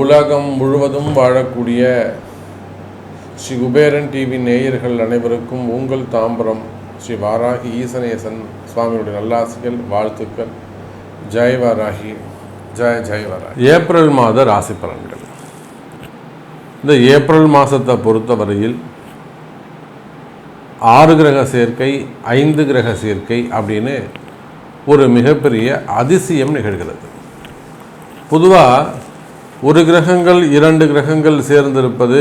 உலகம் முழுவதும் வாழக்கூடிய ஸ்ரீ குபேரன் டிவி நேயர்கள் அனைவருக்கும் உங்கள் தாம்பரம் ஸ்ரீ வாராகி ஈசனேசன் சுவாமியுடைய நல்லாசிகள் வாழ்த்துக்கள். ஜெய் வாராகி ஜெய ஜெய் வாராகி. ஏப்ரல் மாத ராசி பலன்கள் இந்த ஏப்ரல் மாதத்தை பொறுத்தவரையில் ஆறு கிரக சேர்க்கை ஐந்து கிரக சேர்க்கை அப்படின்னு ஒரு மிகப்பெரிய அதிசயம் நிகழ்கிறது. பொதுவாக ஒரு கிரகங்கள் இரண்டு கிரகங்கள் சேர்ந்திருப்பது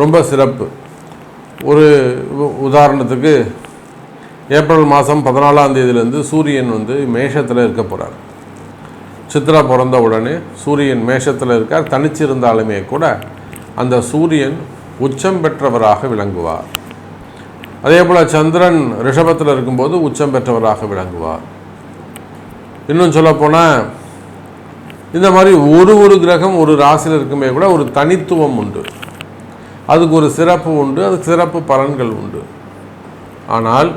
ரொம்ப சிறப்பு. ஒரு உதாரணத்துக்கு ஏப்ரல் மாதம் பதினாலாம் தேதியிலேருந்து சூரியன் வந்து மேஷத்தில் இருக்க போகிறார் சித்ரா பிறந்த உடனே சூரியன் மேஷத்தில் இருக்கார். தனிச்சிருந்தாலுமே கூட அந்த சூரியன் உச்சம் பெற்றவராக விளங்குவார். அதே போல் சந்திரன் ரிஷபத்தில் இருக்கும்போது உச்சம் பெற்றவராக விளங்குவார். இன்னும் சொல்லப்போனால் இந்த மாதிரி ஒரு ஒரு கிரகம் ஒரு ராசியில் இருக்குமே கூட ஒரு தனித்துவம் உண்டு. அதுக்கு ஒரு சிறப்பு உண்டு அதுக்கு சிறப்பு பலன்கள் உண்டு. ஆனால்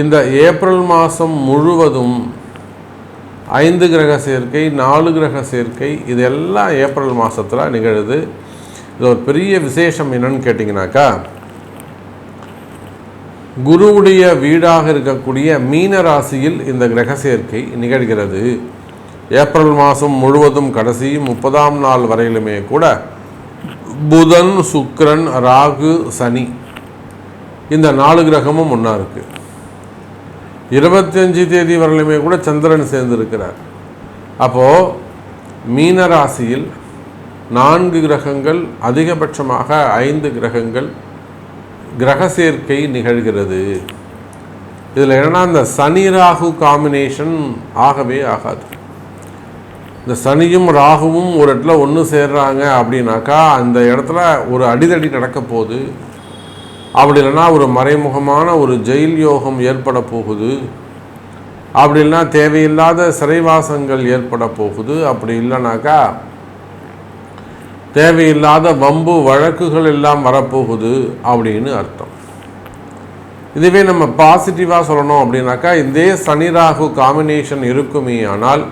இந்த ஏப்ரல் மாதம் முழுவதும் ஐந்து கிரக சேர்க்கை நாலு கிரக சேர்க்கை இதெல்லாம் ஏப்ரல் மாதத்தில் நிகழுது. இது ஒரு பெரிய விசேஷம் என்னன்னு கேட்டிங்கனாக்கா குருவுடைய வீடாக இருக்கக்கூடிய மீன ராசியில் இந்த கிரக சேர்க்கை நிகழ்கிறது. ஏப்ரல் மாதம் முழுவதும் கடைசி முப்பதாம் நாள் வரையிலுமே கூட புதன் சுக்ரன் ராகு சனி இந்த நாலு கிரகமும் ஒன்றா இருக்குது இருபத்தஞ்சு தேதி வரையிலுமே கூட சந்திரன் சேர்ந்திருக்கிறார். அப்போது மீன ராசியில் நான்கு கிரகங்கள் அதிகபட்சமாக ஐந்து கிரகங்கள் கிரக சேர்க்கை நிகழ்கிறது. இதில் என்னன்னா இந்த சனி ராகு காம்பினேஷன் ஆகவே ஆகாது. இந்த சனியும் ராகுவும் ஒரு இடத்துல ஒன்று சேர்றாங்க அப்படின்னாக்கா அந்த இடத்துல ஒரு அடிதடி நடக்க போகுது. அப்படி இல்லைன்னா ஒரு மறைமுகமான ஒரு ஜெயில் யோகம் ஏற்பட போகுது. அப்படி இல்லைன்னா தேவையில்லாத சிறைவாசங்கள் ஏற்பட போகுது. அப்படி இல்லைனாக்கா தேவையில்லாத வம்பு வழக்குகள் எல்லாம் வரப்போகுது அப்படின்னு அர்த்தம். இதுவே நம்ம பாசிட்டிவாக சொல்லணும் அப்படின்னாக்கா இதே சனி ராகு காம்பினேஷன் இருக்குமே ஆனால்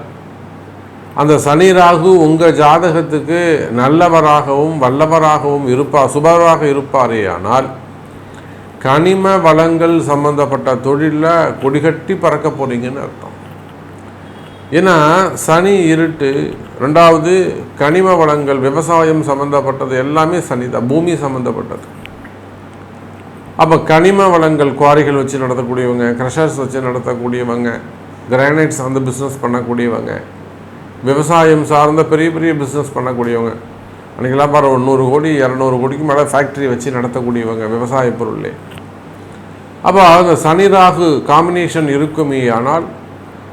அந்த சனி ராகு உங்கள் ஜாதகத்துக்கு நல்லவராகவும் வல்லவராகவும் இருப்பார் சுபராக இருப்பாரே ஆனால் கனிம வளங்கள் சம்பந்தப்பட்ட தொழிலில் கொடிகட்டி பறக்க போறீங்கன்னு அர்த்தம். ஏன்னா சனி இருட்டு ரெண்டாவது கனிம வளங்கள் விவசாயம் சம்மந்தப்பட்டது எல்லாமே சனி தான் பூமி சம்மந்தப்பட்டது அப்போ கனிம வளங்கள் குவாரிகள் வச்சு நடத்தக்கூடியவங்க க்ரஷர்ஸ் வச்சு நடத்தக்கூடியவங்க கிரானைட்ஸ் அந்த பிஸ்னஸ் பண்ணக்கூடியவங்க விவசாயம் சார்ந்த பெரிய பெரிய பிஸ்னஸ் பண்ணக்கூடியவங்க அன்றைக்கெல்லாம் பாரு ஒரு நூறு கோடி இரநூறு கோடிக்கு மேலே ஃபேக்ட்ரி வச்சு நடத்தக்கூடியவங்க விவசாய பொருளே. அப்போ அந்த சனி ராகு காம்பினேஷன் இருக்குமே ஆனால்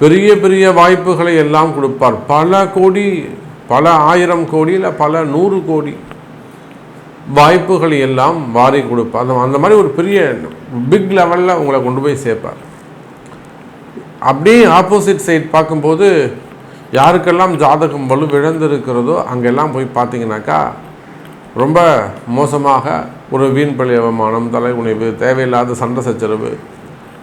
பெரிய பெரிய வாய்ப்புகளை எல்லாம் கொடுப்பார். பல கோடி பல ஆயிரம் கோடியில் பல நூறு கோடி வாய்ப்புகளை எல்லாம் வாரி கொடுப்பார். அந்த அந்த மாதிரி ஒரு பெரிய பிக் லெவலில் உங்களை கொண்டு போய் சேர்ப்பார். அப்படியே ஆப்போசிட் சைட் பார்க்கும்போது யாருக்கெல்லாம் ஜாதகம் வலு விழுந்திருக்கிறதோ அங்கெல்லாம் போய் பார்த்தீங்கன்னாக்கா ரொம்ப மோசமாக ஒரு வீண் பழி அவமானம் தலை உணைவு தேவையில்லாத சண்டை சச்சரவு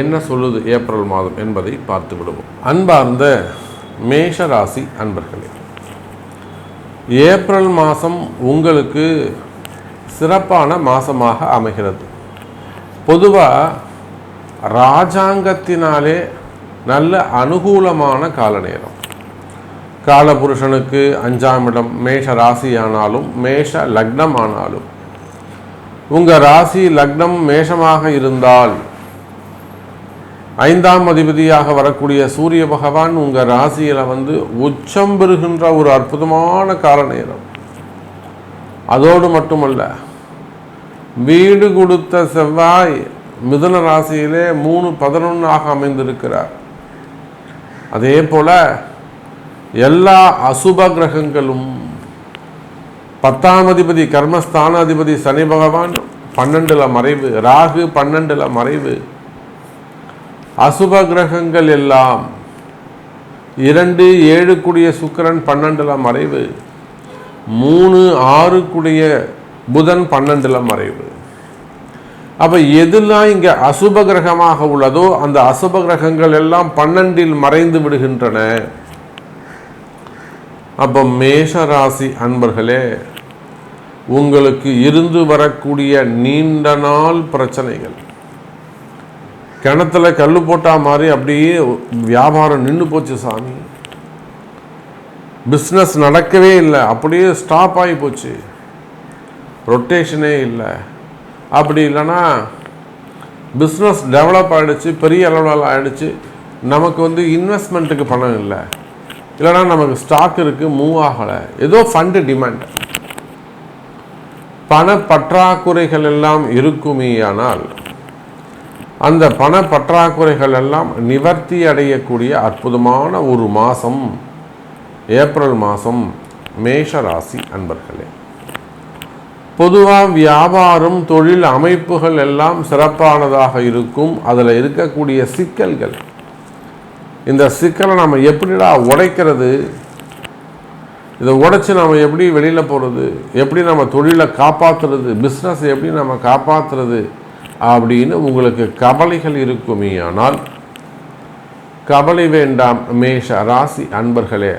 என்ன சொல்லுது ஏப்ரல் மாதம் என்பதை பார்த்து விடுவோம். அன்பார்ந்த மேஷ ராசி அன்பர்களே ஏப்ரல் மாதம் உங்களுக்கு சிறப்பான மாதமாக அமைகிறது. பொதுவாக ராஜாங்கத்தினாலே நல்ல அனுகூலமான கால நேரம் காலபுருஷனுக்கு அஞ்சாம் இடம் மேஷ ராசி ஆனாலும் மேஷ லக்னம் ஆனாலும் உங்கள் ராசி லக்னம் மேஷமாக இருந்தால் ஐந்தாம் அதிபதியாக வரக்கூடிய சூரிய பகவான் உங்கள் ராசியில் வந்து உச்சம் பெறுகின்ற ஒரு அற்புதமான கால நேரம் அதோடு மட்டுமல்ல வீடு கொடுத்த செவ்வாய் மிதுன ராசியிலே மூணு பதினொன்றாக அமைந்திருக்கிறார். அதே போல எல்லா அசுப கிரகங்களும் பத்தாம் அதிபதி கர்மஸ்தானாதிபதி சனி பகவான் பன்னெண்டுல மறைவு ராகு பன்னெண்டுல மறைவு அசுப கிரகங்கள் எல்லாம் இரண்டு ஏழு கூடிய சுக்கிரன் பன்னெண்டுல மறைவு மூணு ஆறு கூடிய புதன் பன்னெண்டுல மறைவு. அப்போ எதெல்லாம் இங்கே அசுப கிரகமாக உள்ளதோ அந்த அசுப கிரகங்கள் எல்லாம் பன்னெண்டில் மறைந்து விடுகின்றன. அப்போ மேஷ ராசி அன்பர்களே உங்களுக்கு இருந்து வரக்கூடிய நீண்ட நாள் பிரச்சனைகள். கிணத்துல கல் போட்டா மாதிரி அப்படியே வியாபாரம் நின்று போச்சு சாமி. பிஸ்னஸ் நடக்கவே இல்லை. அப்படியே ஸ்டாப் ஆகி போச்சு. ரொட்டேஷனே இல்லை. அப்படி இல்லைன்னா பிஸ்னஸ் டெவலப் ஆகிடுச்சு பெரிய அளவில் ஆகிடுச்சு நமக்கு வந்து இன்வெஸ்ட்மெண்ட்டுக்கு பணம் இல்லை. இல்லைனா நமக்கு ஸ்டாக் இருக்குது மூவ் ஆகலை. ஏதோ ஃபண்டு டிமாண்ட் பண பற்றாக்குறைகள் எல்லாம் இருக்குமேயானால் அந்த பண பற்றாக்குறைகள் எல்லாம் நிவர்த்தி அடையக்கூடிய அற்புதமான ஒரு மாதம் ஏப்ரல் மாதம் மேஷ ராசி அன்பர்களே. பொதுவாக வியாபாரம் தொழில் அமைப்புகள் எல்லாம் சிறப்பானதாக இருக்கும். அதில் இருக்கக்கூடிய சிக்கல்கள். இந்த சிக்கலை நம்ம எப்படிடா உடைக்கிறது? இதை உடைச்சி நம்ம எப்படி வெளியில் போகிறது எப்படி நம்ம தொழிலை காப்பாற்றுறது பிஸ்னஸ் எப்படி நம்ம காப்பாற்றுறது அப்படின்னு உங்களுக்கு கவலைகள் இருக்குமே ஆனால் கவலை வேண்டாம் மேஷ ராசி அன்பர்களே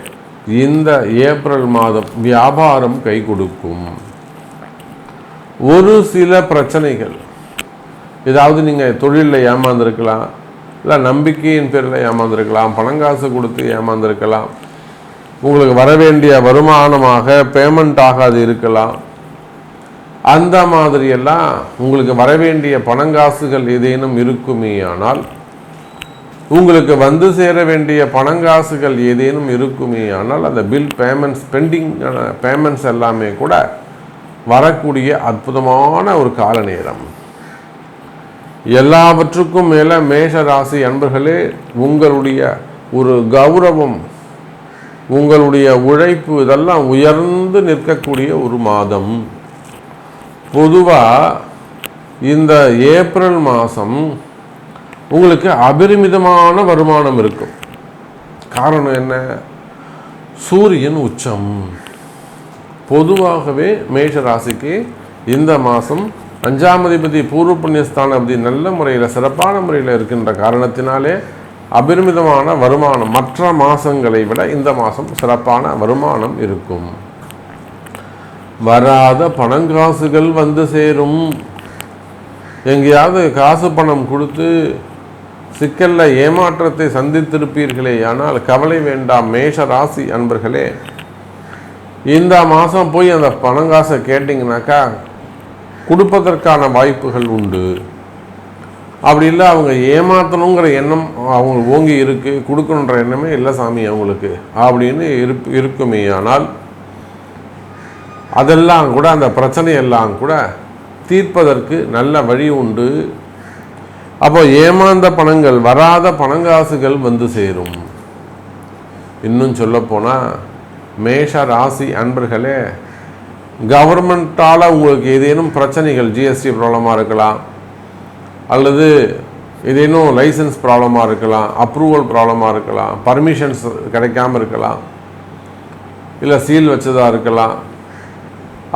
இந்த ஏப்ரல் மாதம் வியாபாரம் கை கொடுக்கும். ஒரு சில பிரச்சனைகள். ஏதாவது நீங்கள் தொழிலில் ஏமாந்துருக்கலாம் இல்லை நம்பிக்கையின் பேரில் ஏமாந்துருக்கலாம் பணங்காசு கொடுத்து ஏமாந்துருக்கலாம் உங்களுக்கு வர வேண்டிய வருமானமாக பேமெண்ட் ஆகாது இருக்கலாம். அந்த மாதிரியெல்லாம் உங்களுக்கு வர வேண்டிய பணங்காசுகள் ஏதேனும் இருக்குமே ஆனால் உங்களுக்கு வந்து சேர வேண்டிய பணங்காசுகள் ஏதேனும் இருக்குமே ஆனால் அந்த பில் பேமெண்ட்ஸ் பெண்டிங் பேமெண்ட்ஸ் எல்லாமே கூட வரக்கூடிய அற்புதமான ஒரு கால நேரம். எல்லாவற்றுக்கும் மேலே மேஷ ராசி அன்பர்களே உங்களுடைய ஒரு கௌரவம் உங்களுடைய உழைப்பு இதெல்லாம் உயர்ந்து நிற்கக்கூடிய ஒரு மாதம். பொதுவாக இந்த ஏப்ரல் மாதம் உங்களுக்கு அபரிமிதமான வருமானம் இருக்கும். காரணம் என்ன? சூரியன் உச்சம். பொதுவாகவே மேஷ ராசிக்கு இந்த மாதம் அஞ்சாம் அதிபதி பூர்வ புண்ணியஸ்தானாபதி நல்ல முறையில் சிறப்பான முறையில் இருக்கின்ற காரணத்தினாலே அபரிமிதமான வருமானம். மற்ற மாதங்களை விட இந்த மாதம் சிறப்பான வருமானம் இருக்கும். வராத பணங்காசுகள் வந்து சேரும். எங்கேயாவது காசு பணம் கொடுத்து சிக்கல்ல ஏமாற்றத்தை சந்தித்திருப்பீர்களே ஆனால் கவலை வேண்டாம். மேஷ ராசி அன்பர்களே இந்த மாதம் போய் அந்த பணங்காசை கேட்டிங்கனாக்கா கொடுப்பதற்கான வாய்ப்புகள் உண்டு. அப்படி இல்லை அவங்க ஏமாற்றணுங்கிற எண்ணம் அவங்க ஓங்கி இருக்குது கொடுக்கணுன்ற எண்ணமே இல்லை சாமி அவங்களுக்கு. அப்படின்னு இருப் இருக்குமே. ஆனால் அதெல்லாம் கூட அந்த பிரச்சனையெல்லாம் கூட தீர்ப்பதற்கு நல்ல வழி உண்டு. அப்போ ஏமாந்த பணங்கள் வராத பணங்காசுகள் வந்து சேரும். இன்னும் சொல்லப்போனால் மேஷ ராசி அன்பர்களே கவர்மெண்ட்டால் உங்களுக்கு ஏதேனும் பிரச்சனைகள் ஜிஎஸ்டி ப்ராப்ளமாக இருக்கலாம் அல்லது ஏதேனும் லைசன்ஸ் ப்ராப்ளமாக இருக்கலாம் அப்ரூவல் ப்ராப்ளமாக இருக்கலாம் பர்மிஷன்ஸ் கிடைக்காம இருக்கலாம் இல்லை சீல் வச்சதாக இருக்கலாம்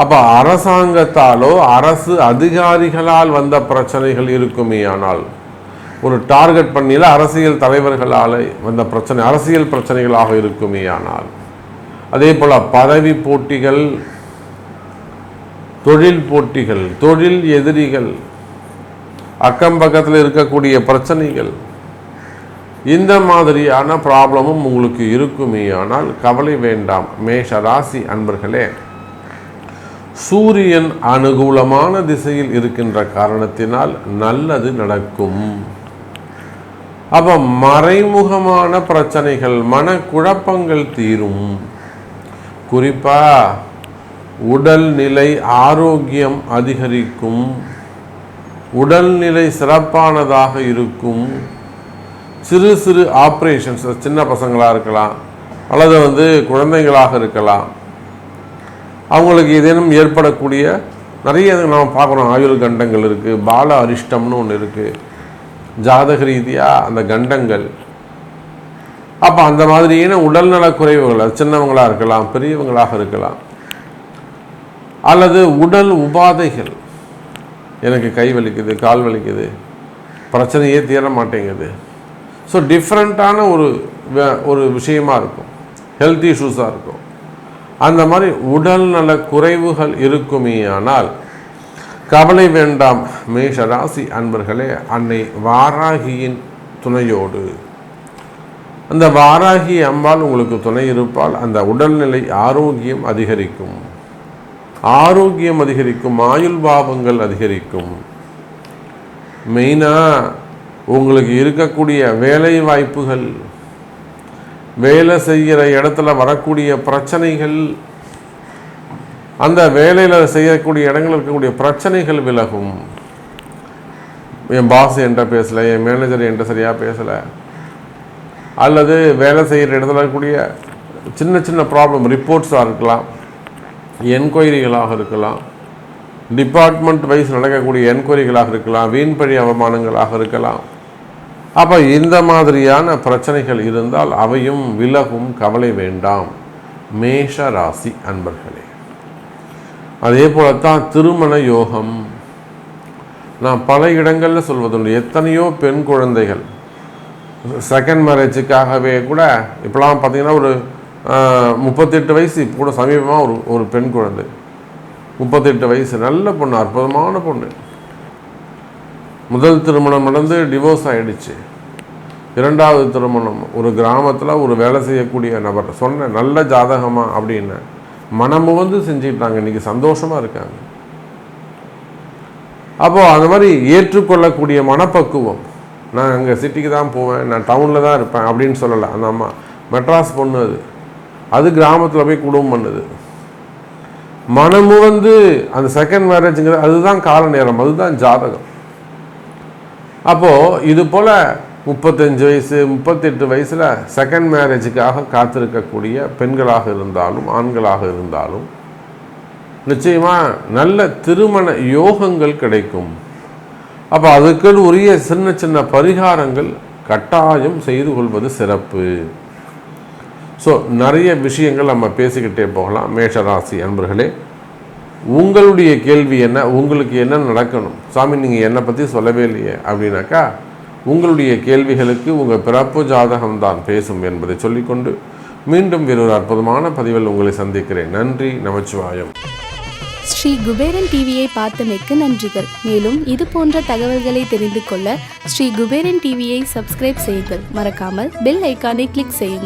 அப்போ அரசாங்கத்தாலோ அரசு அதிகாரிகளால் வந்த பிரச்சனைகள் இருக்குமே ஆனால் ஒரு டார்கெட் பண்ணியில் அரசியல் தலைவர்களால் வந்த பிரச்சனை அரசியல் பிரச்சனைகளாக இருக்குமே ஆனால். அதே போல் பதவி போட்டிகள் தொழில் போட்டிகள் தொழில் எதிரிகள் அக்கம் பக்கத்தில் இருக்கக்கூடிய பிரச்சனைகள் இந்த மாதிரியான ப்ராப்ளமும் உங்களுக்கு இருக்குமே ஆனால் கவலை வேண்டாம். மேஷ ராசி அன்பர்களே சூரியன் அனுகூலமான திசையில் இருக்கின்ற காரணத்தினால் நல்லது நடக்கும். அப்ப மறைமுகமான பிரச்சனைகள் மனக்குழப்பங்கள் தீரும். குறிப்பா உடல்நிலை ஆரோக்கியம் அதிகரிக்கும். உடல்நிலை சிறப்பானதாக இருக்கும். சிறு சிறு ஆப்ரேஷன்ஸ் சின்ன பசங்களாக இருக்கலாம் அல்லது வந்து குழந்தைகளாக இருக்கலாம். அவங்களுக்கு ஏதேனும் ஏற்படக்கூடிய நிறைய நம்ம பார்க்குறோம் ஆயுள் கண்டங்கள் இருக்குது பால அரிஷ்டம்னு ஒன்று இருக்குது ஜாதக ரீதியாக அந்த கண்டங்கள். அப்போ அந்த மாதிரியான உடல்நல குறைவுகள் அது சின்னவங்களாக இருக்கலாம் பெரியவங்களாக இருக்கலாம். அல்லது உடல் உபாதைகள். எனக்கு கை வலிக்குது கால் வலிக்குது பிரச்சனையே தீர மாட்டேங்குது. ஸோ டிஃப்ரெண்ட்டான ஒரு ஒரு விஷயமா இருக்கும். ஹெல்த் இஷ்யூஸாக இருக்கும். அந்த மாதிரி உடல் நல குறைவுகள் இருக்குமே ஆனால் கவலை வேண்டாம். மேஷ ராசி அன்பர்களே அன்னை வாராகியின் துணையோடு. அந்த வாராகி அம்பாள் உங்களுக்கு துணை இருப்பால் அந்த உடல்நிலை ஆரோக்கியம் அதிகரிக்கும். ஆரோக்கியம் அதிகரிக்கும் ஆயுள் பாவங்கள் அதிகரிக்கும். மெயினாக உங்களுக்கு இருக்கக்கூடிய வேலை வாய்ப்புகள் வேலை செய்கிற இடத்துல வரக்கூடிய பிரச்சனைகள் அந்த வேலையில் செய்யக்கூடிய இடங்களில் இருக்கக்கூடிய பிரச்சனைகள் விலகும். என் பாஸ் என்கிட்ட பேசலை என் மேனேஜர் என்கிட்ட சரியாக பேசலை. அல்லது வேலை செய்கிற இடத்துல இருக்கக்கூடிய சின்ன சின்ன ப்ராப்ளம் ரிப்போர்ட்ஸாக இருக்கலாம் என்கொயரிகளாக இருக்கலாம் டிபார்ட்மெண்ட் வைஸ் நடக்கக்கூடிய என்கொயரிகளாக இருக்கலாம் வீண்பழி அவமானங்களாக இருக்கலாம். அப்போ இந்த மாதிரியான பிரச்சனைகள் இருந்தால் அவையும் விலகும் கவலை வேண்டாம். மேஷ ராசி அன்பர்களே அதே போலத்தான் திருமண யோகம். நான் பல இடங்களில் சொல்வதுண்டு. எத்தனையோ பெண் குழந்தைகள் செகண்ட் மேரேஜுக்காகவே கூட இப்போலாம் பார்த்தீங்கன்னா ஒரு முப்பத்தெட்டு வயசு இப்போ கூட சமீபமாக ஒரு ஒரு பெண் குழந்தை. முப்பத்தெட்டு வயசு நல்ல பொண்ணு அற்புதமான பொண்ணு. முதல் திருமணம் நடந்து டிவோர்ஸ் ஆகிடுச்சு இரண்டாவது திருமணம் ஒரு கிராமத்தில் ஒரு வேலை செய்யக்கூடிய நபர் சொன்னேன் நல்ல ஜாதகமாக அப்படின்னு மனமு வந்து செஞ்சுக்கிட்டாங்க. இன்னைக்கு சந்தோஷமாக இருக்காங்க. அப்போது அந்த மாதிரி ஏற்றுக்கொள்ளக்கூடிய மனப்பக்குவம் நான் அங்கே சிட்டிக்கு தான் போவேன் நான் டவுனில் தான் இருப்பேன் அப்படின்னு சொல்லலை. அந்த அம்மா மெட்ராஸ் பொண்ணு அது. அது கிராமத்தில் போய் குடும்பம் பண்ணுது. மனமு வந்து அந்த செகண்ட் மேரேஜுங்கிறது அதுதான் கால நேரம் அதுதான் ஜாதகம். அப்போது இது போல் முப்பத்தஞ்சு வயசு முப்பத்தெட்டு வயசில் செகண்ட் மேரேஜுக்காக காத்திருக்கக்கூடிய பெண்களாக இருந்தாலும் ஆண்களாக இருந்தாலும் நிச்சயமாக நல்ல திருமண யோகங்கள் கிடைக்கும். அப்போ அதுக்குன்னு உரிய சின்ன சின்ன பரிகாரங்கள் கட்டாயம் செய்து கொள்வது சிறப்பு. ஸோ நிறைய விஷயங்கள் நம்ம பேசிக்கிட்டே போகலாம். மேஷராசி அன்பர்களே உங்களுடைய கேள்வி என்ன? உங்களுக்கு என்ன நடக்கணும்? சாமி நீங்கள் என்னை பற்றி சொல்லவே இல்லையே அப்படின்னாக்கா உங்களுடைய கேள்விகளுக்கு உங்கள் பிறப்பு ஜாதகம் தான் பேசும் என்பதை சொல்லிக்கொண்டு மீண்டும் வேறொரு அற்புதமான பதிவில் உங்களை சந்திக்கிறேன். நன்றி நமச்சிவாயம். ஸ்ரீ குபேரன் டிவியை பார்த்தமைக்கு நன்றிகள். மேலும் இது போன்ற தகவல்களை தெரிந்து கொள்ள ஸ்ரீ குபேரன் டிவியை சப்ஸ்கிரைப் செய்யுங்கள். மறக்காமல் பெல் ஐக்கானை கிளிக் செய்யுங்கள்.